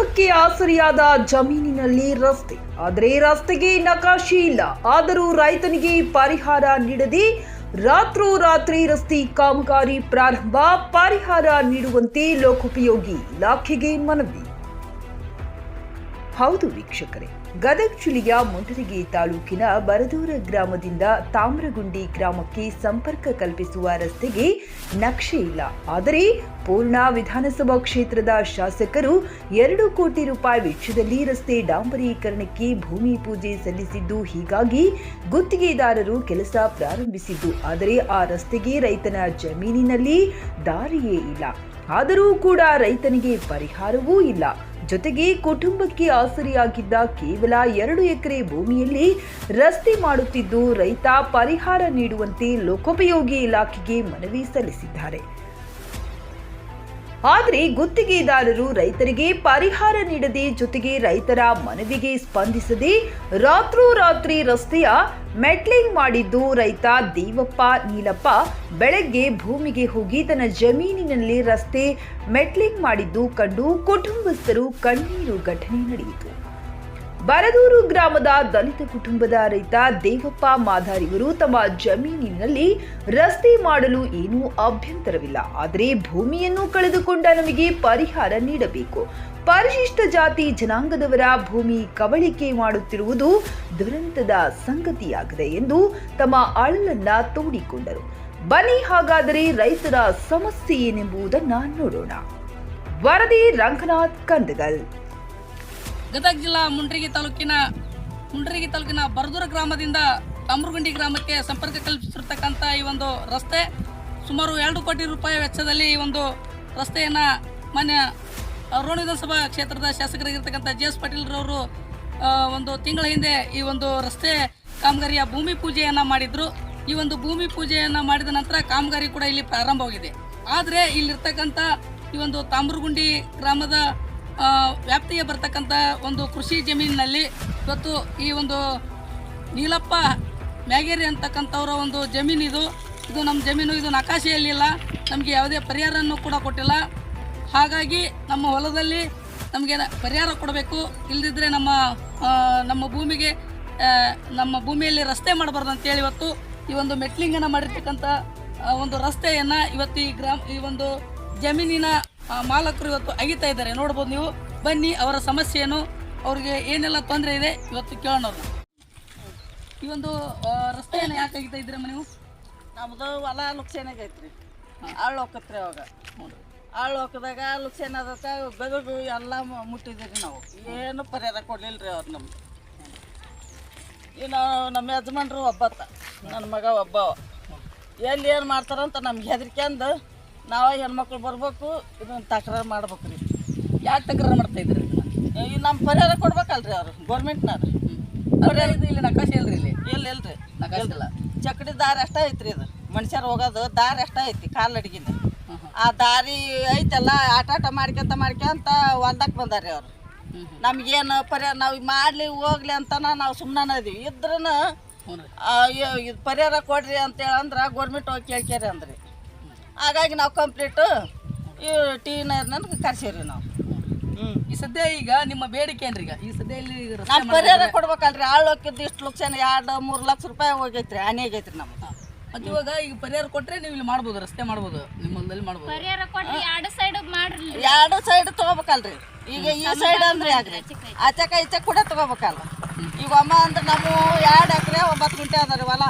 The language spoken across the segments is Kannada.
ಕುಟುಂಬಕ್ಕೆ ಆಸರಿಯಾದ ಜಮೀನಿನಲ್ಲಿ ರಸ್ತೆ. ಆದರೆ ರಸ್ತೆಗೆ ನಕಾಶೆ ಇಲ್ಲ. ಆದರೂ ರೈತನಿಗೆ ಪರಿಹಾರ ನೀಡದೆ ರಾತ್ರೋರಾತ್ರಿ ರಸ್ತೆ ಕಾಮಗಾರಿ ಪ್ರಾರಂಭ, ಪರಿಹಾರ ನೀಡುವಂತೆ ಲೋಕೋಪಯೋಗಿ ಇಲಾಖೆಗೆ ಮನವಿ. ಹೌದು ವೀಕ್ಷಕರೇ ಗದಗ ಜಿಲ್ಲೆಯ ಮುಂಡರಗಿ ತಾಲೂಕಿನ ಬರದೂರ ಗ್ರಾಮದಿಂದ ತಾಮ್ರಗುಂಡಿ ಗ್ರಾಮಕ್ಕೆ ಸಂಪರ್ಕ ಕಲ್ಪಿಸುವ ರಸ್ತೆಗೆ ನಕ್ಷೆ ಇಲ್ಲ. ಆದರೆ ಪೂರ್ಣ ವಿಧಾನಸಭಾ ಕ್ಷೇತ್ರದ ಶಾಸಕರು ಎರಡು ಕೋಟಿ ರೂಪಾಯಿ ವೆಚ್ಚದಲ್ಲಿ ರಸ್ತೆ ಡಾಂಬರೀಕರಣಕ್ಕೆ ಭೂಮಿ ಪೂಜೆ ಸಲ್ಲಿಸಿದ್ದು ಹೀಗಾಗಿ ಗುತ್ತಿಗೆದಾರರು ಕೆಲಸ ಪ್ರಾರಂಭಿಸಿದ್ದು. ಆದರೆ ಆ ರಸ್ತೆಗೆ ರೈತನ ಜಮೀನಿನಲ್ಲಿ ದಾರಿಯೇ ಇಲ್ಲ. ಆದರೂ ಕೂಡ ರೈತನಿಗೆ ಪರಿಹಾರವೂ ಇಲ್ಲ. ಜೊತೆಗೆ ಕುಟುಂಬಕ್ಕೆ ಆಸರಿಯಾಗಿದ್ದ ಕೇವಲ ಎರಡು ಎಕರೆ ಭೂಮಿಯಲ್ಲಿ ರಸ್ತೆ ಮಾಡುತ್ತಿದ್ದು ರೈತ ಪರಿಹಾರ ನೀಡುವಂತೆ ಲೋಕೋಪಯೋಗಿ ಇಲಾಖೆಗೆ ಮನವಿ ಸಲ್ಲಿಸಿದ್ದಾರೆ. ಆದರೆ ಗುತ್ತಿಗೆದಾರರು ರೈತರಿಗೆ ಪರಿಹಾರ ನೀಡದೆ ಜೊತೆಗೆ ರೈತರ ಮನವಿಗೆ ಸ್ಪಂದಿಸದೆ ರಾತ್ರೋರಾತ್ರಿ ರಸ್ತೆಯ ಮೆಟ್ಲಿಂಗ್ ಮಾಡಿದ್ದು ರೈತ ದೇವಪ್ಪ ನೀಲಪ್ಪ ಬೆಳಗ್ಗೆ ಭೂಮಿಗೆ ಹೋಗಿ ತನ್ನ ಜಮೀನಿನಲ್ಲಿ ರಸ್ತೆ ಮೆಟ್ಲಿಂಗ್ ಮಾಡಿದ್ದು ಕಂಡು ಕುಟುಂಬಸ್ಥರು ಕಣ್ಣೀರು ಘಟನೆ ನಡೆಯಿತು. ಬರದೂರು ಗ್ರಾಮದ ದಲಿತ ಕುಟುಂಬದ ರೈತ ದೇವಪ್ಪ ಮಾಧಾರ್ ಇವರು ತಮ್ಮ ಜಮೀನಿನಲ್ಲಿ ರಸ್ತೆ ಮಾಡಲು ಏನೂ ಅಭ್ಯಂತರವಿಲ್ಲ. ಆದರೆ ಭೂಮಿಯನ್ನು ಕಳೆದುಕೊಂಡ ನಮಗೆ ಪರಿಹಾರ ನೀಡಬೇಕು. ಪರಿಶಿಷ್ಟ ಜಾತಿ ಜನಾಂಗದವರ ಭೂಮಿ ಕಬಳಿಕೆ ಮಾಡುತ್ತಿರುವುದು ದುರಂತದ ಸಂಗತಿಯಾಗಿದೆ ಎಂದು ತಮ್ಮ ಅಳಲನ್ನ ತೋಡಿಕೊಂಡರು. ಬನ್ನಿ ಹಾಗಾದರೆ ರೈತರ ಸಮಸ್ಯೆ ಏನೆಂಬುದನ್ನು ನೋಡೋಣ. ವರದಿ ರಂಗನಾಥ್ ಕಂದಗಲ್ ಗದಗ ಜಿಲ್ಲಾ ಮುಂಡ್ರಿಗಿ ತಾಲೂಕಿನ ಮುಂಡ್ರಿಗಿ ತಾಲೂಕಿನ ಬರದೂರ ಗ್ರಾಮದಿಂದ ತಾಮ್ರಗುಂಡಿ ಗ್ರಾಮಕ್ಕೆ ಸಂಪರ್ಕ ಕಲ್ಪಿಸಿರ್ತಕ್ಕಂಥ ಈ ಒಂದು ರಸ್ತೆ, ಸುಮಾರು ಎರಡು ಕೋಟಿ ರೂಪಾಯಿ ವೆಚ್ಚದಲ್ಲಿ ಈ ಒಂದು ರಸ್ತೆಯನ್ನು ಮಾನ್ಯ ರೋಣ ವಿಧಾನಸಭಾ ಕ್ಷೇತ್ರದ ಶಾಸಕರಾಗಿರ್ತಕ್ಕಂಥ ಜೆ ಎಸ್ ಪಾಟೀಲ್ರವರು ಒಂದು ತಿಂಗಳ ಹಿಂದೆ ಈ ಒಂದು ರಸ್ತೆ ಕಾಮಗಾರಿಯ ಭೂಮಿ ಪೂಜೆಯನ್ನು ಮಾಡಿದ್ರು. ಈ ಒಂದು ಭೂಮಿ ಪೂಜೆಯನ್ನು ಮಾಡಿದ ನಂತರ ಕಾಮಗಾರಿ ಕೂಡ ಇಲ್ಲಿ ಪ್ರಾರಂಭವಾಗಿದೆ. ಆದರೆ ಇಲ್ಲಿರ್ತಕ್ಕಂಥ ಈ ಒಂದು ತಾಮ್ರಗುಂಡಿ ಗ್ರಾಮದ ವ್ಯಾಪ್ತಿಗೆ ಬರ್ತಕ್ಕಂಥ ಒಂದು ಕೃಷಿ ಜಮೀನಿನಲ್ಲಿ ಇವತ್ತು ಈ ಒಂದು ನೀಲಪ್ಪ ಮ್ಯಾಗೇರಿ ಅಂತಕ್ಕಂಥವರ ಒಂದು ಜಮೀನು ಇದು. ನಮ್ಮ ಜಮೀನು, ಇದು ನಕಾಶೆಯಲ್ಲಿಲ್ಲ ನಮಗೆ ಯಾವುದೇ ಪರಿಹಾರವನ್ನು ಕೂಡ ಕೊಟ್ಟಿಲ್ಲ. ಹಾಗಾಗಿ ನಮ್ಮ ಹೊಲದಲ್ಲಿ ನಮಗೆ ಪರಿಹಾರ ಕೊಡಬೇಕು. ಇಲ್ಲದಿದ್ದರೆ ನಮ್ಮ ನಮ್ಮ ಭೂಮಿಗೆ ನಮ್ಮ ಭೂಮಿಯಲ್ಲಿ ರಸ್ತೆ ಮಾಡಬಾರ್ದು ಅಂತೇಳಿ ಇವತ್ತು ಈ ಒಂದು ಮೆಟ್ಲಿಂಗನ್ನು ಮಾಡಿರ್ತಕ್ಕಂಥ ಒಂದು ರಸ್ತೆಯನ್ನು ಇವತ್ತು ಈ ಗ್ರಾಮ, ಈ ಒಂದು ಜಮೀನಿನ ಮಾಲಕರು ಇವತ್ತು ಅಗಿತಾ ಇದ್ದಾರೆ. ನೋಡ್ಬೋದು ನೀವು. ಬನ್ನಿ ಅವರ ಸಮಸ್ಯೆಯನ್ನು ಅವ್ರಿಗೆ ಏನೆಲ್ಲ ತೊಂದರೆ ಇದೆ ಇವತ್ತು ಕೇಳೋಣ. ಈ ಒಂದು ರಸ್ತೆಯನ್ನು ಯಾಕೆ ಅಗಿತಾ ಇದ್ದೀರಮ್ಮ ನೀವು? ನಮ್ಮದು ಹೊಲ ಲುಕ್ಸೇನಾಗ ಐತ್ರಿ. ಆಳ್ ಹೋಗತ್ರಿ ಅವಾಗ. ಆಳ್ ಹೋಕದಾಗ ಲುಕ್ಸೇನ್ ಅದಕ್ಕೆ ಗದಗ ಎಲ್ಲ ಮುಟ್ಟಿದ್ದೀರಿ ಮುಟ್ಟಿದ್ರಿ ನಾವು. ಏನು ಪರಿಹಾರ ಕೊಡಲಿಲ್ಲ ರೀ ಅವ್ರು ನಮ್ಗೆ ಇನ್ನು ನಮ್ಮ ಯಜಮಾನ್ರು ಒಬ್ಬತ್ತ. ನನ್ನ ಮಗ ಒಬ್ಬವ. ಎಲ್ಲಿ ಏನು ಮಾಡ್ತಾರಂತ ನಮ್ಗೆ ಹೆದರ್ಕ್ಯಂದು ನಾವು ಹೆಣ್ಮಕ್ಳು ಬರ್ಬೇಕು ಇದನ್ನು ತಕರಾರು ಮಾಡ್ಬೇಕು ರೀ ಯಾಕೆ ತಕರಾರು ಮಾಡ್ತಾ ಇದ್ರಿ? ಇದು ನಮ್ಮ ಪರಿಹಾರ ಕೊಡ್ಬೇಕಲ್ರಿ ಅವ್ರು ಗೌರ್ಮೆಂಟ್ನವ್ರು ಪರಿಹಾರ ಇದು ಇಲ್ಲಿ ನಕಾಶೆ ಇಲ್ರಿ ಇಲ್ಲಿ. ಇಲ್ಲ ಇಲ್ರಿ. ನಕಾಶೆ ಇಲ್ಲ. ಚಕಡಿ ದಾರಿ ಅಷ್ಟ ಐತ್ರಿ ಇದು. ಮನುಷ್ಯರು ಹೋಗೋದು ದಾರಿ ಅಷ್ಟ ಐತಿ ಕಾಲ್ ಅಡಿಗಿನ. ಆ ದಾರಿ ಐತಲ್ಲ ಆಟಾಟ ಆಟ ಮಾಡ್ಕೊಂತ ಮಾಡ್ಕೊಂತ ಹೊಲ್ದಕ್ಕೆ ಬಂದಾರ್ರಿ ಅವರು. ನಮ್ಗೇನು ಪರಿಹಾರ ನಾವು ಮಾಡ್ಲಿ ಹೋಗ್ಲಿ ಅಂತ ನಾವು ಸುಮ್ಮನೆ ಇದೀವಿ. ಇದ್ರೂ ಇದು ಪರಿಹಾರ ಕೊಡ್ರಿ ಅಂತೇಳಿ ಅಂದ್ರೆ ಗೌರ್ಮೆಂಟ್ ಹೋಗಿ ಕೇಳ್ಕೇರಿ ಅಂದ್ರಿ. ಹಾಗಾಗಿ ನಾವು ಕಂಪ್ಲೀಟು ಈ ಟಿ ನನಗೆ ರೀ ನಾವು. ಹ್ಞೂ ಈ ಸದ್ಯ ಈಗ ನಿಮ್ಮ ಬೇಡಿಕೆ ಏನ್ರಿ ಈಗ? ಈ ಸದ್ಯ ಇಲ್ಲಿ ರಸ್ತೆ ನಮ್ಮ ಪರಿಹಾರ ಕೊಡ್ಬೇಕಲ್ರಿ. ಆಳು ಹೋಗಿದ್ದು ಇಷ್ಟು ಲಕ್ಷ ಎರಡು ಮೂರು ಲಕ್ಷ ರೂಪಾಯಿ ಹೋಗೈತ್ರಿ. ಹಾನಿ ಆಗೈತ್ರಿ ನಮ್ಗೆ. ಮತ್ತೆ ಇವಾಗ ಈಗ ಪರಿಹಾರ ಕೊಟ್ರೆ ನೀವು ಇಲ್ಲಿ ಮಾಡ್ಬೋದು ರಸ್ತೆ ಮಾಡ್ಬೋದು ನಿಮ್ಮ ಹೊಲದಲ್ಲಿ ಮಾಡ್ಬೋದು. ಪರಿಹಾರ ಎರಡು ಸೈಡ್ ಮಾಡ್ರಿ. ಎರಡು ಸೈಡ್ ತಗೋಬೇಕಲ್ರಿ. ಈಗ ಈ ಸೈಡ್ ಅಂದ್ರೆ ಯಾಕ್ರಿ ಆಚಕ ಈಚೆ ಕೂಡ ತಗೋಬೇಕಲ್ಲ ಈಗ ಅಮ್ಮ ಅಂದ್ರೆ ನಾವು ಎರಡು ಎಕರೆ ಒಂಬತ್ತು ಗುಂಟೆ ಅದ ರೀ ಹೊಲ.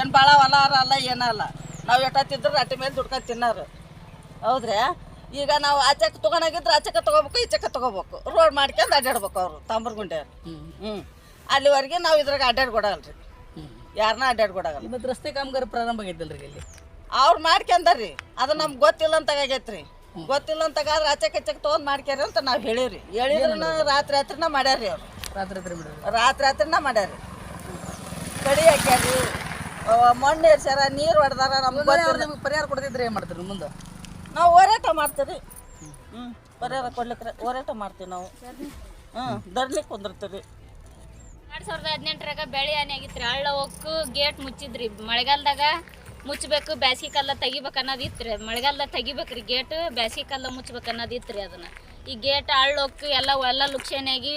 ಏನು ಭಾಳ ಹೊಲ ಅಲ್ಲ ಏನಲ್ಲ ನಾವು ಎಟ್ಟತ್ತಿದ್ರು ಅಟ್ಟಿ ಮೇಲೆ ದುಡ್ಕೊಂಡು ತಿನ್ನೋರು. ಹೌದ್ರೆ? ಈಗ ನಾವು ಆಚೆಕ್ ತೊಗೊಂಡಾಗಿದ್ರೆ ಆಚೆಕ ತಗೋಬೇಕು ಈಚೆಕ ತಗೋಬೇಕು. ರೋಡ್ ಮಾಡ್ಕೊಂಡು ಅಡ್ಡಾಡ್ಬೇಕು ಅವರು ತಾಂಬರ್ಗುಂಡೆ ಹ್ಞೂ ಅಲ್ಲಿವರೆಗೆ ನಾವು ಇದ್ರಾಗ ಅಡ್ಡಾಡ್ಕೊಡಲ್ರಿ ಯಾರನ್ನ ಅಡ್ಡಾಡ್ಕೊಡಗಲ್ಲ ಮತ್ತೆ ರಸ್ತೆ ಕಾಮಗಾರಿ ಪ್ರಾರಂಭ ಆಗೈತಲ್ರಿ ಇಲ್ಲಿ? ಅವ್ರು ಮಾಡ್ಕೊಂಡಾರ್ರಿ. ಅದು ನಮ್ಗೆ ಗೊತ್ತಿಲ್ಲ ಅಂತ ಆಗೈತ್ರಿ. ಗೊತ್ತಿಲ್ಲ ಅಂತಾಗಾದ್ರೆ ಆಚೆ ಕಚ್ಚಕ್ಕೆ ತೊಗೊಂಡು ಮಾಡ್ಕ್ಯಾರ ಅಂತ ನಾವು ಹೇಳಿವ್ರಿ. ಹೇಳಿದ್ರನ ರಾತ್ರಿ ರಾತ್ರಿನ ಮಾಡ್ಯಾರ್ರಿ ಅವ್ರು. ರಾತ್ರಿ ರಾತ್ರಿ ಮಾಡ್ಯಾರ ರಾತ್ರಿ ರಾತ್ರಿನ ಮಾಡ್ಯಾರ್ರಿ. ಕಡಿ ಹಾಕ್ಯಾರ್ರಿ. ಮಣ್ಣು ಏರ್ಸ್ಯಾರ ನೀರು ಹೊಡೆದಾರ ನಮ್ಗೆ ಪರಿಹಾರ ಕೊಡ್ತಿದ್ರೆ ಏನು ಮಾಡ್ತೀರಿ ಮುಂದೆ? ನಾವು ಹೋರಾಟ ಮಾಡ್ತೀರಿ. ಹ್ಞೂ ಪರಿಹಾರ ಕೊಡ್ಲಿಕ್ಕೆ ಹೋರಾಟ ಮಾಡ್ತೀವಿ ನಾವು. ಹ್ಞೂ ದರ್ಲಿಕ್ಕೆ ಕುಂದಿರ್ತೀರಿ. ಎರಡು ಸಾವಿರದ ಹದಿನೆಂಟರಾಗ ಬೆಳೆ ಹಾನಿ ರೀ ಹಳ್ಳ ಹೊಕ್ಕು ಗೇಟ್ ಮುಚ್ಚಿದ್ರಿ. ಮಳೆಗಾಲದಾಗ ಮುಚ್ಚಬೇಕು ಬ್ಯಾಸಿಗೆ ಕಾಲ ತೆಗಿಬೇಕು ಅನ್ನೋದು ಇತ್ರಿ. ಮಳೆಗಾಲದಾಗ ತೆಗಿಬೇಕ್ರಿ ಗೇಟ್ ಬ್ಯಾಸಿಗೆ ಕಾಲ ಮುಚ್ಬೇಕು ಅನ್ನೋದು ಇತ್ರಿ ಅದನ್ನ. ಈ ಗೇಟ್ ಹಳ್ಳೊಕ್ಕು ಎಲ್ಲ ಎಲ್ಲ ಲುಕ್ಷೇನಾಗಿ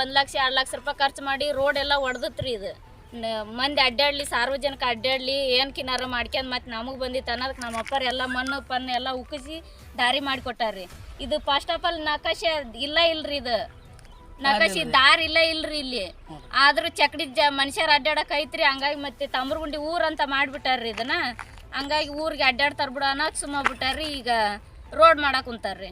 ಒಂದು ಲಕ್ಷ ಎರಡು ಲಕ್ಷ ರೂಪಾಯಿ ಖರ್ಚು ಮಾಡಿ ರೋಡ್ ಎಲ್ಲ ಹೊಡೆದತ್ರಿ ಇದು. ಮಂದಿ ಅಡ್ಡಾಡ್ಲಿ ಸಾರ್ವಜನಿಕ ಅಡ್ಡಾಡ್ಲಿ ಏನು ಕಿನಾರ ಮಾಡ್ಕೊಂಡು ಮತ್ತೆ ನಮಗೆ ಬಂದಿತ್ತು ಅನ್ನೋದಕ್ಕೆ ನಮ್ಮ ಅಪ್ಪರು ಎಲ್ಲ ಮಣ್ಣು ಪಣ್ಣು ಎಲ್ಲ ಉಕ್ಕಿಸಿ ದಾರಿ ಮಾಡಿಕೊಟ್ಟಾರ್ರಿ. ಇದು ಫಸ್ಟ್ ಆಫ್ ಆಲ್ ನಕಾಶೆ ಇಲ್ಲ ಇಲ್ರಿ ಇದು. ನಕಾಶಿ ದಾರಿ ಇಲ್ಲ ಇಲ್ರಿ ಇಲ್ಲಿ. ಆದರೂ ಚಕಡಿ ಜ ಮನುಷ್ಯರು ಅಡ್ಡಾಡಕ್ ಐತ್ರಿ ಹಂಗಾಗಿ ಮತ್ತೆ ತಮ್ರಗುಂಡಿ ಊರ್ ಅಂತ ಮಾಡ್ಬಿಟ್ಟಾರ್ರಿ ಇದನ್ನ. ಹಂಗಾಗಿ ಊರಿಗೆ ಅಡ್ಡಾಡ್ತಾರ ಬಿಡ ಅನ್ನೋದು ಸುಮ್ಮ ಬಿಟ್ಟಾರ್ರಿ ಈಗ ರೋಡ್ ಮಾಡಕ್ಕೆ ಕುಂತಾರ್ರಿ.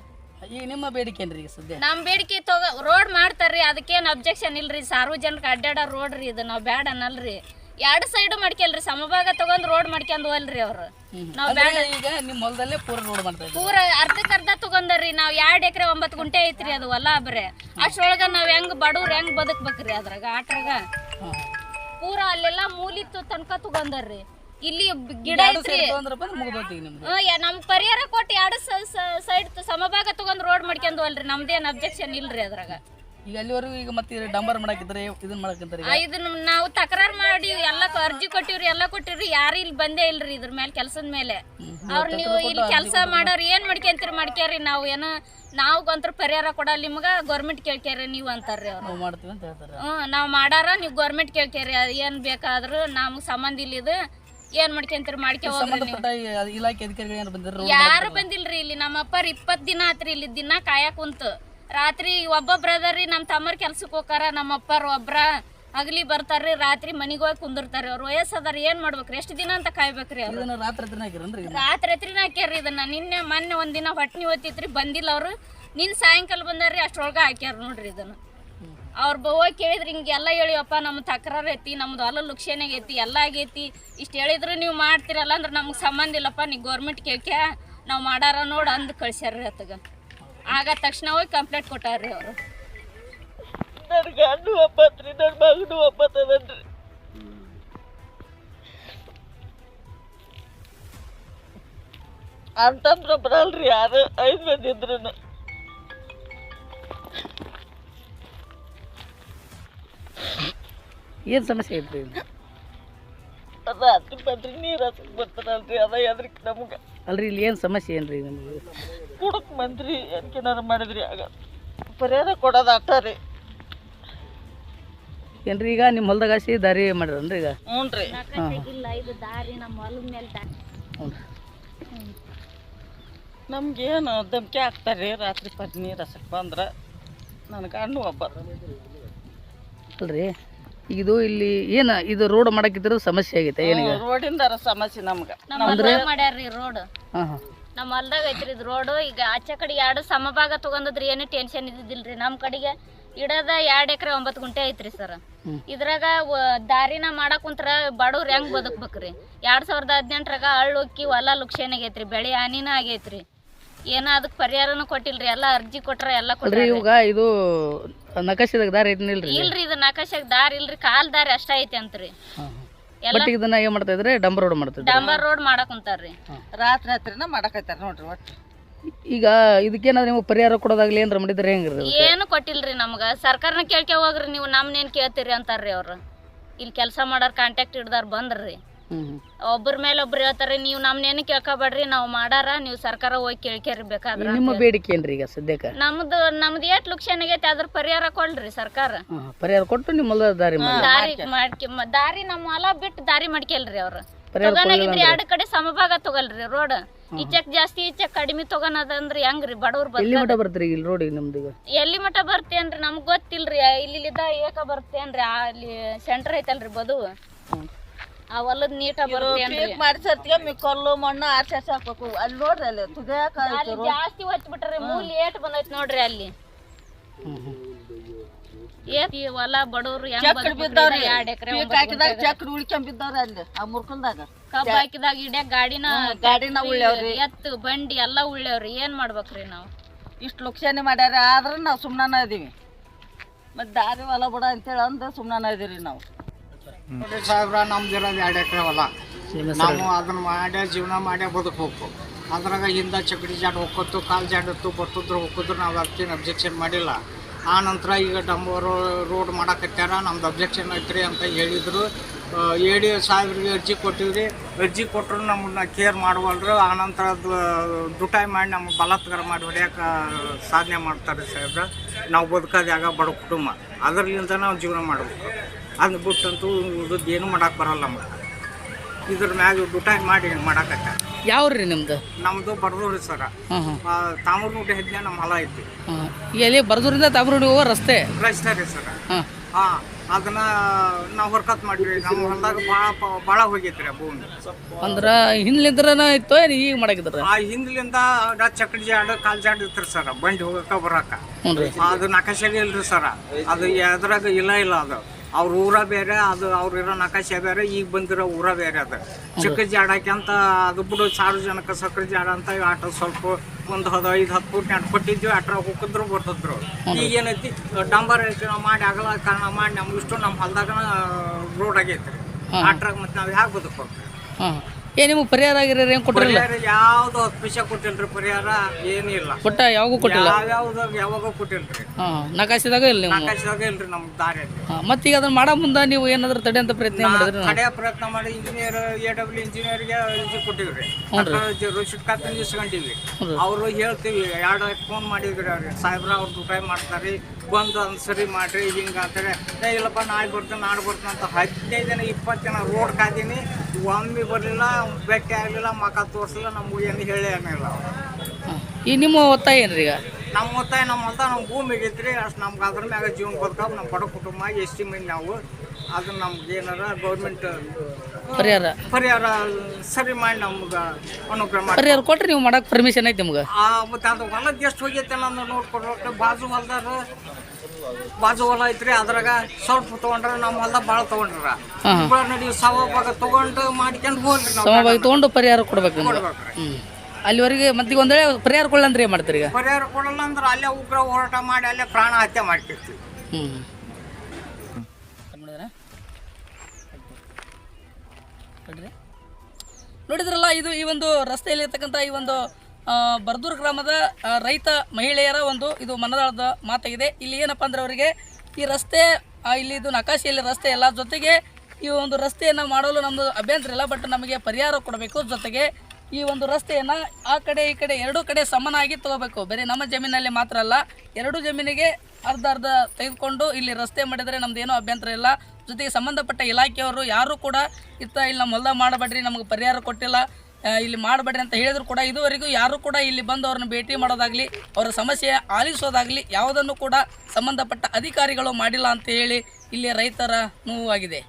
ಈಗ ನಿಮ್ಮ ಬೇಡಿಕೆ ಏನ್ರಿ ಈಗ ಸದ್ಯ? ನಮ್ ಬೇಡಿಕೆ ತಗೋ ರೋಡ್ ಮಾಡ್ತಾರ್ರಿ ಅದಕ್ಕೇನು ಅಬ್ಜೆಕ್ಷನ್ ಇಲ್ರಿ. ಸಾರ್ವಜನಿಕ ಅಡ್ಡಾಡೋ ರೋಡ್ ರೀ ಇದು ನಾವು ಬ್ಯಾಡ ಅನ್ನಲ್ರಿ. ಎರಡು ಸೈಡ್ ಮಾಡ್ಕೇಲ್ರಿ ಸಮಭಾಗ ತಗೊಂಡ್ ರೋಡ್ ಮಾಡ್ಕೊಂಡ್ ಹೋಲ್ರಿ ಅವ್ರು. ನಾವು ಅಂದ್ರೆ ಈಗ ನಿಮ್ಮ ಹೊಲದಲ್ಲೇ ಪೂರ ರೋಡ್ ಮಾಡ್ತಾ ಇದ್ದೀವಿ ಪೂರ ಅರ್ಧಕ್ಕೆ ಅರ್ಧ ತಗೊಂಡರ್ರಿ. ನಾವ್ ಎರಡ್ ಎಕರೆ ಒಂಬತ್ತು ಗುಂಟೆ ಐತ್ರಿ ಅದು ಹೊಲ ಬರೇ ಅಷ್ಟ್ರೊಳಗ ನಾವ್ ಹೆಂಗ್ ಬಡವ್ರ ಹೆಂಗ್ ಬದುಕ್ಬೇಕ್ರಿ ಅದ್ರಾಗ ಆಟ್ರಾಗ. ಪೂರ ಅಲ್ಲೆಲ್ಲ ಮೂಲಿತ್ತು ತನಕ ತಗೊಂಡರ್ರಿ. ಇಲ್ಲಿ ಗಿಡ ಐತ್ರಿ ಯಾ- ನಮ್ ಪರಿಹಾರ ಕೊಟ್ಟು ಎರಡು ಸೈಡ್ ಸಮಭಾಗ ತಗೊಂಡ್ ರೋಡ್ ಮಾಡ್ಕೊಂಡು ಅಲ್ರಿ. ನಮ್ದೇನ್ ಅಬ್ಜೆಕ್ಷನ್ ಇಲ್ರಿ ಅದ್ರಾಗ. ಈಗ ಅಲ್ಲಿವರೆಗೂ ಈಗ ಮತ್ತೆ ಡಂಬರ್ ಮಾಡಾಕಿದ್ರೆ ಇದನ್ನ ಮಾಡಾಕಂತಾರೆ ಆ, ಇದನ್ನ ನಾವು ತಕರಾರ್ ಮಾಡಿ ಎಲ್ಲ ಅರ್ಜಿ ಕೊಟ್ಟಿವ್ರಿ ಎಲ್ಲ ಕೊಟ್ಟಿವ್ರಿ. ಯಾರು ಇಲ್ಲಿ ಬಂದೇ ಇಲ್ರಿ ಇದ್ರ ಮೇಲೆ ಕೆಲ್ಸದ ಮೇಲೆ ಅವ್ರ ನೀವು ಇಲ್ಲಿ ಕೆಲಸ ಮಾಡೋರು ಏನ್ ಮಾಡ್ಕೊಂತೀರಿ ಮಾಡ್ಕ್ಯಾರಿ ನಾವು ಏನೋ ನಾವು ಗೊಂತ್ರ ಪರಿಹಾರ ಕೊಡಲ್ಲ ನಿಮ್ಗ ಗೌರ್ಮೆಂಟ್ ಕೇಳ್ಕ್ಯಾರಿ ನೀವು ಅಂತಾರ್ರಿ ಅವ್ರು. ನಾವು ಮಾಡ್ತೀವಿ ಅಂತ ಹೇಳ್ತಾರೆ. ಹ್ಮ್ ನಾವ್ ಮಾಡಾರ ನೀವು ಗೌರ್ಮೆಂಟ್ ಕೇಳ್ಕ್ಯಾರಿ ಅದ್ ಏನ್ ಬೇಕಾದ್ರೂ ನಮ್ಗ್ ಸಂಬಂಧ ಇಲ್ಲ ಇದು ಏನ್ ಮಾಡ್ಕೊಂತೀರಿ ಮಾಡ್ಕೊ ಹೋಗ್ರಿ ನೀವು. ಸಂಬಂಧಪಟ್ಟ ಇಲಾಖೆ ಅಧಿಕಾರಿಗಳು ಏನು ಬಂದಿರೋ ಯಾರು ಬಂದಿಲ್ರಿ ಇಲ್ಲಿ? ನಮ್ಮ ಅಪ್ಪರ್ ಇಪ್ಪತ್ ದಿನ ಆತ್ರಿ ಇಲ್ಲಿ ದಿನ ಕಾಯಕ್ ಕುಂತು. ರಾತ್ರಿ ಒಬ್ಬ ಬ್ರದರ್ ರೀ ನಮ್ಮ ತಮ್ಮರ್ ಕೆಲ್ಸಕ್ಕೆ ಹೋಗಾರ ನಮ್ಮ ಅಪ್ಪರ್ ಒಬ್ರ ಹಗಲಿ ಬರ್ತಾರ್ರಿ ರಾತ್ರಿ ಮನಿಗ್ ಹೋಗಿ ಕುಂದಿರ್ತಾರ ಅವ್ರ ವಯಸ್ಸದಾರ ಏನ್ ಮಾಡ್ಬೇಕ್ರಿ? ಎಷ್ಟು ದಿನ ಅಂತ ಕಾಯ್ಬೇಕ್ರಿ ಅವ್ರು? ರಾತ್ರಿ ಹತ್ರಿನ ಹಾಕ್ಯಾರ್ರಿ ಇದನ್ನ. ನಿನ್ನೆ ಮೊನ್ನೆ ಒಂದಿನ ಹೊಟ್ನಿ ಓದ್ತಿತ್ರಿ ಬಂದಿಲ್ಲ ಅವ್ರು. ನಿನ್ ಸಾಯಂಕಾಲ ಬಂದಾರ್ರಿ ಅಷ್ಟೊಳಗ ಹಾಕ್ಯಾರ ನೋಡ್ರಿ ಇದನ್ನ. ಅವ್ರ ಹೋಗಿ ಕೇಳಿದ್ರಿ ಹಿಂಗೆಲ್ಲ ಹೇಳಿವಪ್ಪ ನಮ್ಮ ತಕರಾರು ಐತಿ, ನಮ್ದು ಹೊಲ ಲುಕ್ಷೇನಾಗ ಐತಿ, ಎಲ್ಲ ಆಗೈತಿ. ಇಷ್ಟು ಹೇಳಿದ್ರು ನೀವು ಮಾಡ್ತಿರಲ್ಲ ಅಂದ್ರೆ ನಮ್ಗೆ ಸಂಬಂಧ ಇಲ್ಲಪ್ಪ, ನೀವು ಗೌರ್ಮೆಂಟ್ ಕೇಳ್ಕೆ ನಾವು ಮಾಡಾರ ನೋಡಿ ಅಂದು ಕಳ್ಸ್ಯಾರ್ರಿ ಅತ್ತಗ. ಆಗ ತಕ್ಷಣ ಹೋಗಿ ಕಂಪ್ಲೇಂಟ್ ಕೊಟ್ಟಾರ್ರಿ ಅವರು. ನನ್ನ ಗಂಡು ಒಪ್ಪತ್ರಿ ನನ್ನ ಮಗನು ಒಪ್ಪತ್ತದನ್ರಿ ಅಂತಂದ್ರ ಬರಲ್ರಿ ಯಾರು, ಐದು ಮಂದಿ ಇದ್ರು ಏನು ಸಮಸ್ಯೆ ಐತ್ರಿ ಇದು? ರಾತ್ರಿ ಬಂದ್ರಿ ನೀರು ಹಸಕ್ ಬರ್ತಾರಲ್ರಿ ಅದ ಎದ್ರಿಕ್ ನಮ್ಗೆ. ಅಲ್ರಿ ಇಲ್ಲಿ ಏನು ಸಮಸ್ಯೆ ಏನ್ರಿ ನಿಮ್ಗೆ? ಕುಡಕ್ ಬಂದ್ರಿ ಏನ್ಕೇನಾರ ಮಾಡಿದ್ರಿ ಆಗ. ಪರಿಹಾರ ಕೊಡೋದು ಅಟ್ಟ ರೀ. ಏನ್ರಿ ಈಗ ನಿಮ್ಮ ಹೊಲ್ದಾಗ ಹಸಿ ದಾರಿ ಮಾಡಿದ್ರಿ ಈಗ? ಹ್ಞೂ ರೀ. ಇಲ್ಲ ಇದು ದಾರಿ ನಮ್ಮ ಹೊಲದ ಮೇಲೆ ದಾರಿ. ಹ್ಞೂ ನಮ್ಗೇನು ಧಮ್ಕಿ ಹಾಕ್ತಾರೆ ರಾತ್ರಿ ಪತ್ನಿ ನೀರು ಹಸಕ್ ಬಂದ್ರೆ ನನ್ನ ಗಂಡು ಒಬ್ಬ. ಅಲ್ರಿ? ಇದು ಇಲ್ಲಿ ಏನ ಇದು ರೋಡ್ ಮಾಡಕ್ಕಿದ್ರ ಸಮಸ್ಯೆ ಆಗೈತೆ ಏನೀಗ? ರೋಡಿಂದ ಸಮಸ್ಯೆ ನಮ್ಗೆ. ನಮ್ಮ ಹೊಲ್ದಾಗ ಮಾಡ್ಯಾರ್ರಿ ರೋಡ್ ಹಾಂ ಹಾಂ. ನಮ್ಮ ಹೊಲ್ದಾಗ ಐತ್ರಿ ಇದು ರೋಡು ಈಗ ಆಚೆ ಕಡೆ ಎರಡು ಸಮಭಾಗ ತಗೊಂಡದ್ರಿ ಏನು ಟೆನ್ಷನ್ ಇದ್ದಿದ್ದಿಲ್ರಿ. ನಮ್ಮ ಕಡೆಗೆ ಇಡದ ಎರಡ್ ಎಕರೆ ಒಂಬತ್ತು ಗುಂಟೆ ಐತ್ರಿ ಸರ್. ಇದ್ರಾಗ ದಾರಿನ ಮಾಡಕ್ ಕುಂತ್ರ ಬಡವ್ರ ಹೆಂಗ್ ಬದುಕ್ಬೇಕ್ರಿ? ಎರಡ್ ಸಾವಿರದ ಹದಿನೆಂಟರಾಗ ಹಳ್ಳುಕ್ಕಿ ಹೊಲ ಲುಕ್ಷನ್ ಆಗೈತ್ರಿ ಬೆಳೆ ಹಾನಿನ ಆಗೈತ್ರಿ. ಏನ ಅದಕ್ಕೆ ಪರಿಹಾರನೂ ಕೊಟ್ಟಿಲ್ರಿ ಎಲ್ಲ ಅರ್ಜಿ ಕೊಟ್ರ ಎಲ್ಲ ಕೊಟ್ರಿ ಇವಾಗ ಇದು ನಕಾಶೆದಾಗ ದಾರಿ ಐತಿ ಇಲ್ರಿ ಇದು ನಕಾಶಾಗ ದಾರಿ ಇಲ್ರಿ ಕಾಲ್ ದಾರಿ ಅಷ್ಟ ಐತಿ ಅಂತ್ರಿ. ಬಟ್ ಇದನ್ನ ಏನು ಮಾಡ್ತಾ ಇದ್ರೆ? ಡಂಬರ್ ರೋಡ್ ಮಾಡ್ತಿದ್ರು. ಡಂಬರ್ ರೋಡ್ ಮಾಡಕ್ ಕುಂತಾರ್ರಿ. ರಾತ್ರಿ ರಾತ್ರಿನ ಮಾಡಕತ್ತಾರ ನೋಡ್ರಿ ಒಟ್ಟು. ಈಗ ಇದಕ್ಕೇನಾದ್ರು ನೀವು ಪರಿಹಾರ ಕೊಡೋದಾಗ್ಲಿ ಏನ್ರ ಮಾಡಿದ್ರೆ ಹೆಂಗ್ರಿ ಏನು ಕೊಟ್ಟಿಲ್ರಿ ನಮ್ಗ. ಸರ್ಕಾರನ ಕೇಳ್ಕೆ ಹೋಗ್ರಿ ನೀವು ನಮ್ನೇನ್ ಕೇಳ್ತೀರಿ ಅಂತಾರ್ರಿ ಅವ್ರು. ಇಲ್ಲಿ ಕೆಲಸ ಮಾಡೋರ್ ಕಾಂಟ್ಯಾಕ್ಟ್ ಹಿಡ್ದಾರ ಬಂದ್ರಿ. ಒಬ್ಬರ ಮೇಲೆ ಒಬ್ರು ಹೇಳ್ತಾರೆ ನೀವು ನಮ್ನೇನು ಕೇಳ್ಕೊಬೇಡ್ರಿ ನಾವು ಮಾಡಾರ ನೀವು ಸರ್ಕಾರ ಹೋಗಿ ಕೇಳ್ಕೇರಿ ಬೇಕಾದ್ರ ನಿಮ್ಮ ಬೇಡಿಕೆ ಏನ್ರಿ ಈಗ ಸದ್ಯಕ್ಕೆ? ನಮ್ದು ನಮ್ದು ಏಟ್ ಲುಕ್ಷನ್ ಆಗೈತಿ ಅದ್ರ ಪರಿಹಾರ ಕೊಡ್ರಿ ಸರ್ಕಾರ. ಪರಿಹಾರ ಕೊಟ್ಟು ನಿಮ್ಮ ದಾರಿ ದಾರಿ ಮಾಡ್ಕಿ ದಾರಿ ನಮ್ಮ ಹೊಲ ಬಿಟ್ಟು ದಾರಿ ಮಾಡ್ಕೇಳ್ರಿ ಅವ್ರು. ತಗೋನಾಗಿದ್ರಿ ಎರಡು ಕಡೆ ಸಮಭಾಗ ತಗೊಳ್ರಿ ರೋಡ್. ಈಚೆಕ್ ಜಾಸ್ತಿ ಈಚೆಕ್ ಕಡಿಮೆ ತಗೊಳದಂದ್ರಿ ಹೆಂಗ್ರಿ ಬಡವ್ರ ಎಲ್ಲಿ ಮಠ ಬರ್ತೀರಿ ಇಲ್ಲಿ ನಿಮ್ದು ಎಲ್ಲಿ ಮಠ ಬರ್ತೇನ್ರಿ ನಮ್ಗ್ ಗೊತ್ತಿಲ್ರಿ ಇಲ್ಲಿ ಏಕ ಬರ್ತೇನ್ರಿ ಅಲ್ಲಿ ಸೆಂಟರ್ ಐತಲ್ರಿ ಬದು. ಆ ಹೊಲದ ನೀಟ ಬರ್ತೇನ್ರಿ ಪೀಕ್ ಮಾಡಿಸರ್ತಿಗೆ ಮಿ ಕಲ್ಲು ಮಣ್ಣು ಆರ್ಸಿ ಆರ್ಸಿ ಹಾಕ್ಬೇಕು. ಅಲ್ಲಿ ನೋಡ್ರಿ ಅಲ್ಲಿ ತುದಿಯಾಕ ಅಲ್ಲಿ ಜಾಸ್ತಿ ಹೊತ್ತು ಬಿಟ್ರಿ ಮೂಲಿ ಏಟ್ ಬಂದೈತಿ ನೋಡ್ರಿ ಅಲ್ಲಿ. ಏತ್ ಈ ಹೊಲ ಬಡವ್ರು ಚಕ್ರ ಬಿದ್ದವ್ರಿ. ಎರಡ್ ಎಕರೆ ಪೀಕ್ ಹಾಕಿದಾಗ ಚಕ್ರ ಉಳ್ಕೊಂಡ್ ಬಿದ್ದವ್ರಿ ಅಲ್ಲಿ ಆ ಮುರ್ಕಲ್ದಾಗ. ಕಬ್ಬ್ ಹಾಕಿದಾಗ ಇಡೇ ಗಾಡಿನ ಗಾಡಿನ ಉಳ್ಯಾವ್ರಿ. ಎತ್ತು ಬಂಡಿ ಎಲ್ಲಾ ಉಳ್ಳವ್ರಿ ಏನ್ ಮಾಡ್ಬೇಕ್ರಿ ನಾವು? ಇಷ್ಟು ಲುಕ್ಸಾನಿ ಮಾಡ್ಯಾರ ಆದ್ರೆ ನಾವು ಸುಮ್ಮನ ಇದೀವಿ. ಮತ್ತೆ ದಾರಿ ಹೊಲ ಬಿಡ ಅಂತೇಳಿ ಅಂದ್ರೆ ಸುಮ್ಮನ ಇದೀವಿ ನಾವು. ಸಾಹೇಬ್ರ ನಮ್ದು ಇರೋದು ಎರಡು ಎಕರೆ ಹೊಲ. ನಾವು ಅದನ್ನ ಮಾಡೇ ಜೀವನ ಮಾಡೇ ಬದುಕಬೇಕು. ಅದ್ರಾಗ ಹಿಂದ ಚಕಡಿ ಜಾಡ್ ಹೋಗ್ಕೊತ್ತು ಕಾಲು ಜಾಡತ್ತು ಬರ್ತದ್ರು ಹೋಗಿದ್ರು ನಾವು ಅದಕ್ಕೇನು ಅಬ್ಜೆಕ್ಷನ್ ಮಾಡಿಲ್ಲ. ಆ ನಂತರ ಈಗ ಡಂಬೋರು ರೋಡ್ ಮಾಡಕತ್ತಾರ ನಮ್ದು ಅಬ್ಜೆಕ್ಷನ್ ಐತ್ರಿ ಅಂತ ಹೇಳಿದ್ರು. ಎ ಡಿ ಸಾಹೇಬ್ರಿಗೆ ಅರ್ಜಿ ಕೊಟ್ಟಿವ್ರಿ. ಅರ್ಜಿ ಕೊಟ್ಟರು ನಮ್ಮನ್ನ ಕೇರ್ ಮಾಡವಲ್ರು. ಆನಂತರ ದುಟಾಯಿ ಮಾಡಿ ನಮ್ಗೆ ಬಲಾತ್ಕಾರ ಮಾಡಿ ಹೊಡ್ಯಾಕ ಸಾಧನೆ ಮಾಡ್ತಾರೆ ಸಾಹೇಬ್ರ. ನಾವು ಬದುಕೋದಾಗ ಬಡ ಕುಟುಂಬ. ಅದರಿಂದ ನಾವು ಜೀವನ ಮಾಡಬೇಕು. ಅದನ್ನ ಬಿಟ್ಟಂತೂ ಉಳ್ದದ್ದು ಏನು ಮಾಡಕ್ಕೆ ಬರಲ್ಲ ನಮ್ಗೆ. ಇದ್ರ ಮ್ಯಾಗ ದುಟಾಯಿ ಮಾಡಿ ಮಾಡಕತ್ತ ಯಾವ್ರಿ ನಿಮ್ದು? ನಮ್ಮದು ಬರ್ದೂರಿ ಸರ. ತಾಮ್ರಗುಂಟೆ ಹೆಜ್ಜೆ ನಮ್ಮ ಹೊಲ ಐತಿ. ಎಲ್ಲಿ ಬರದೂರಿಂದ ತಾಬ್ರೋಡಿ ಹೋಗೋ ರಸ್ತೆ? ರಸ್ತೆ ರೀ ಸರ. ಹಾಂ. ಅದನ್ನ ನಾವು ಹೊರ್ಕತ್ ಮಾಡಿವಿ ನಮ್ಮ ಹೊಲದಾಗ ಭಾಳ ಭಾಳ ಹೋಗೈತ್ರಿ ಆ ಭೂಮಿ. ಅಂದ್ರೆ ಹಿಂದ್ಲಿಂದ್ರನ ಇತ್ತು ಏನು ಈಗ ಮಾಡಾಕಿದ್ರ? ಆ ಹಿಂದ್ಲಿಂದ ಚಕ್ಕಡಿ ಜಾಡ ಕಾಲ್ ಜಾಡ್ ಇತ್ತು ಸರ್ ಬಂಡಿ ಹೋಗಕ್ಕ ಬರಾಕ ಅದು ನಕಾಶೆಗೆ ಇಲ್ರಿ ಸರ. ಅದು ಎದ್ರಾಗ ಇಲ್ಲ ಇಲ್ಲ ಅದು. ಅವ್ರ ಊರ ಬೇರೆ ಅದು ಅವ್ರ ಇರೋ ನಕಾಶೆ ಬೇರೆ ಈಗ ಬಂದಿರೋ ಊರ ಬೇರೆ ಅದು. ಚಿಕ್ಕ ಜಾಡಕ್ಕೆ ಅಂತ ಅದು ಬಿಡು ಸಾರ್ವಜನಿಕ ಸಕ್ಕರೆ ಜಾಡ ಅಂತ ಆಟ ಸ್ವಲ್ಪ ಒಂದು ಹದ ಐದು ಹತ್ತು ಫುಟ್ ನೆಟ್ ಕೊಟ್ಟಿದ್ವಿ ಅಟ್ರ ಹೋಗಿದ್ರು ಬರ್ತಿದ್ರು. ಈಗ ಏನೈತಿ ಡಂಬರ್ ಐತಿ ನಾವು ಮಾಡಿ ಆಗಲ್ಲ ಕಾರಣ ಮಾಡಿ ನಮ್ಗೆ ಇಷ್ಟು ನಮ್ಮ ಹೊಲ್ದಾಗನ ರೋಡ್ ಆಗೈತ್ರಿ. ಆಟ್ರಾಗ ಮತ್ತೆ ನಾವು ಹ್ಯಾಗ ಬದುಕ್ಬೇಕು? ಹಾಂ ಏ ನಿಮಗೆ ಪರಿಹಾರ ಆಗಿರೋ ಏನು ಕೊಟ್ಟಿರಲಿಲ್ಲ ಪರಿಹಾರ ಯಾವ್ದು ಹತ್ತು ಕೊಟ್ಟಿಲ್ರಿ ಪರಿಹಾರ? ಏನಿಲ್ಲ. ಕೊಟ್ಟ ಯಾವಾಗೂ ಕೊಟ್ಟಿಲ್ಲ? ಯಾವಾಗೂ ಯಾವಾಗ ಕೊಟ್ಟಿಲ್ರಿ. ಹಾಂ ನಕಾಶಿದಾಗ ಇಲ್ಲ ನೀವು? ಆಕಾಶದಾಗ ಇಲ್ರಿ ನಮ್ಮ ದಾರಿ ಹಾಂ ಮತ್ತೀಗ ಅದನ್ನ ಮಾಡೋ ಮುಂದೆ ನೀವು ಏನಾದರೂ ತಡೆಯಂತ ಪ್ರಯತ್ನ ಮಾಡಿದ್ರಿ ಕಡೆ ಪ್ರಯತ್ನ ಮಾಡಿ ಇಂಜಿನಿಯರ್ ಎ ಡಬ್ಲ್ಯೂ ಇಂಜಿನಿಯರ್ಗೆ ಅರ್ಜಿ ಕೊಟ್ಟಿವ್ರಿ. ರುಷಿಟ್ ಕಾಪಿ ಇಸ್ಕೊಂಡಿವಿ ಅವರು ಹೇಳ್ತೀವಿ ಎರಡು ಫೋನ್ ಮಾಡಿದ್ರಿ ಅವ್ರಿಗೆ ಸಾಹೇಬ್ರ ಅವ್ರು ಟ್ರೈ ಮಾಡ್ತಾರೆ. ಬಂದು ಅನ್ಸರಿ ಸರಿ ಮಾಡ್ರಿ ಹಿಂಗ ಅಂತಾರೆ ಏ ಇಲ್ಲಪ್ಪ ನಾಳೆ ಬರ್ತೀನಿ ನಾಳೆ ಬರ್ತೀನಿ ಅಂತ ಹದಿನೈದು ಜನ ಇಪ್ಪತ್ತು ಜನ ರೋಡ್ ಕಾದೀನಿ. ಒಮ್ಮೆ ಬರಲಿಲ್ಲ ಭೇಟಿ ಆಗಲಿಲ್ಲ ಮಕ ತೋರಿಸಲಿಲ್ಲ ನಮ್ಗೆ ಏನು ಹೇಳಿ ಏನಿಲ್ಲ. ಈ ನಿಮ್ಮ ಒತ್ತಾಯ ಏನ್ರಿ ಈಗ ನಮ್ಮ ಒತ್ತಾಯ ನಮ್ಮ ಹೊಲ್ದ ನಮ್ಮ ಭೂಮಿ ರೀ ಅಷ್ಟು ನಮ್ಗೆ ಅದ್ರ ಮ್ಯಾಗ ಜೀವನ ಬದುಕಾವ್ ನಮ್ಮ ಬಡ ಕುಟುಂಬ ಎಷ್ಟು ಮಂದಿ ನಾವು. ಅದನ್ನ ನಮ್ಗೆ ಏನಾರ ಗೌರ್ಮೆಂಟ್ ಪರಿಹಾರ. ಪರಿಹಾರ ಸರಿ ಮಾಡಿ ನಮ್ಗೆ ಅನುಗ್ರಹ ಮಾಡಿ. ಪರಿಹಾರ ಕೊಟ್ರಿ ನೀವು ಮಾಡಕ್ಕೆ ಪರ್ಮಿಷನ್ ಐತಿ ನಿಮ್ಗೆ? ಆ ಮತ್ತೆ ಅದು ಹೊಲದ ಎಷ್ಟು ಹೋಗೈತೆ ಅನ್ನೋದು ನೋಡ್ಕೊಡ್ಬೇಕು ಬಾಜು ಹೊಲ್ದಾರ ಬಾಜು ಹೊಲ ಐತ್ರಿ ಅದ್ರಾಗ ಸ್ವಲ್ಪ ತಗೊಂಡ್ರ ನಮ್ಮ ಹೊಲ್ದಾಗ ಭಾಳ ತಗೊಂಡ್ರ. ಹಾಂ ನಡಿ ಸವ ಭಾಗ ತಗೊಂಡು ಮಾಡ್ಕೊಂಡು ಹೋಗ್ರಿ ನಾವು ಸಮವಾಗಿ ತೊಗೊಂಡು ಪರಿಹಾರ ಕೊಡ್ಬೇಕು. ಹ್ಞೂ ಅಲ್ಲಿವರೆಗೆ ಮತ್ತೆ ಒಂದ್ ವೇಳೆ ಪರಿಹಾರ ಕೊಳ್ಳಂದ್ರೆ ಏನು ಮಾಡ್ತೀರಿ ಈಗ? ಪರಿಹಾರ ಕೊಡಲ್ಲ ಅಂದ್ರೆ ಅಲ್ಲೇ ಉಗ್ರ ಹೋರಾಟ ಮಾಡಿ ಅಲ್ಲೇ ಪ್ರಾಣ ಹತ್ಯೆ ಮಾಡ್ತಿರ್ತೀವಿ. ಹ್ಞೂ ನೋಡಿದ್ರಲ್ಲ ಇದು ಈ ಒಂದು ರಸ್ತೆಯಲ್ಲಿ ಇರ್ತಕ್ಕಂಥ ಈ ಒಂದು ಬರ್ದೂರು ಗ್ರಾಮದ ರೈತ ಮಹಿಳೆಯರ ಒಂದು ಇದು ಮನದಾಳದ ಮಾತಾಗಿದೆ. ಇಲ್ಲಿ ಏನಪ್ಪ ಅಂದ್ರೆ ಅವರಿಗೆ ಈ ರಸ್ತೆ ಇಲ್ಲಿ ಇದು ನಕಾಶೆಯಲ್ಲಿ ರಸ್ತೆ ಎಲ್ಲ ಜೊತೆಗೆ ಈ ಒಂದು ರಸ್ತೆಯನ್ನು ಮಾಡಲು ನಮ್ಮದು ಅಭ್ಯಂತರ ಇಲ್ಲ ಬಟ್ ನಮಗೆ ಪರಿಹಾರ ಕೊಡಬೇಕು ಜೊತೆಗೆ ಈ ಒಂದು ರಸ್ತೆಯನ್ನು ಆ ಕಡೆ, ಈ ಕಡೆ ಎರಡೂ ಕಡೆ ಸಮನಾಗಿ ತಗೋಬೇಕು. ಬರೀ ನಮ್ಮ ಜಮೀನಲ್ಲಿ ಮಾತ್ರ ಅಲ್ಲ, ಎರಡು ಜಮೀನಿಗೆ ಅರ್ಧ ಅರ್ಧ ತೆಗೆದುಕೊಂಡು ಇಲ್ಲಿ ರಸ್ತೆ ಮಾಡಿದರೆ ನಮ್ದು ಏನೂ ಅಭ್ಯಂತರ ಇಲ್ಲ. ಜೊತೆಗೆ ಸಂಬಂಧಪಟ್ಟ ಇಲಾಖೆಯವರು ಯಾರೂ ಕೂಡ ಇತ್ತ ಇಲ್ಲಿ ನಮ್ಮ ಹೊಲ್ದ ಮಾಡಬೇಡ್ರಿ, ನಮಗೆ ಪರಿಹಾರ ಕೊಟ್ಟಿಲ್ಲ. ಇಲ್ಲಿ ಮಾಡಬೇಡ್ರಿ ಅಂತ ಹೇಳಿದ್ರು ಕೂಡ ಇದುವರೆಗೂ ಯಾರು ಕೂಡ ಇಲ್ಲಿ ಬಂದು ಅವ್ರನ್ನ ಭೇಟಿ ಮಾಡೋದಾಗ್ಲಿ, ಅವರ ಸಮಸ್ಯೆ ಆಲಿಸೋದಾಗ್ಲಿ ಯಾವುದನ್ನು ಕೂಡ ಸಂಬಂಧಪಟ್ಟ ಅಧಿಕಾರಿಗಳು ಮಾಡಿಲ್ಲ ಅಂತ ಹೇಳಿ ಇಲ್ಲಿ ರೈತರ ನೋವಾಗಿದೆ.